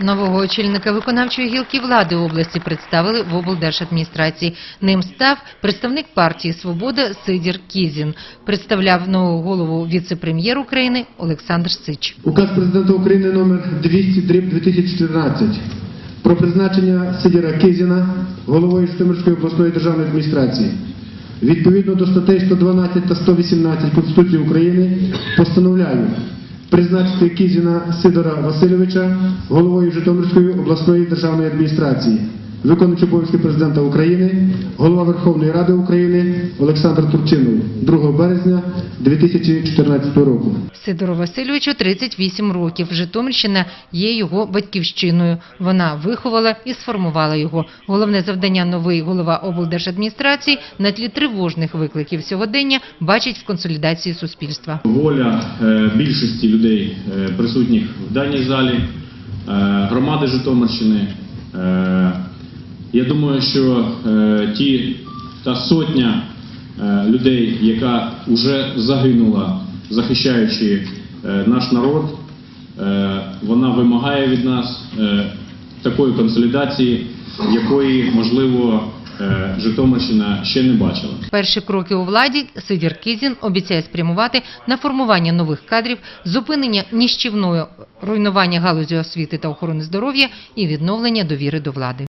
Нового очільника виконавчої гілки влади області представили в облдержадміністрації. Ним став представник партії «Свобода» Сидір Кізін. Представляв нового голову віце-прем'єр України Олександр Сич. Указ президента України номер 200 дріб 2014 про призначення Сидіра Кизіна головою Житомирської обласної державної адміністрації. Відповідно до статей 112 та 118 Конституції України постановляю призначити Кізіна Сидора Васильовича головою Житомирської обласної державної адміністрації. виконуючи обов'язки президента України, голова Верховної Ради України Олександр Турчинов 2 березня 2014 року. Сидору Васильовичу 38 років. Житомирщина є його батьківщиною. Вона виховала і сформувала його. Головне завдання новий голова облдержадміністрації на тлі тривожних викликів сьогодення бачить в консолідації суспільства. Воля е, більшості людей, е, присутніх в даній залі, е, громади Житомирщини. Я думаю, що е, ті та сотня е, людей, яка вже загинула, захищаючи е, наш народ, е, вона вимагає від нас е, такої консолідації, якої, можливо, е, Житомирщина ще не бачила. Перші кроки у владі Сидір Кізін обіцяє спрямувати на формування нових кадрів, зупинення ніщівної руйнування галузі освіти та охорони здоров'я і відновлення довіри до влади.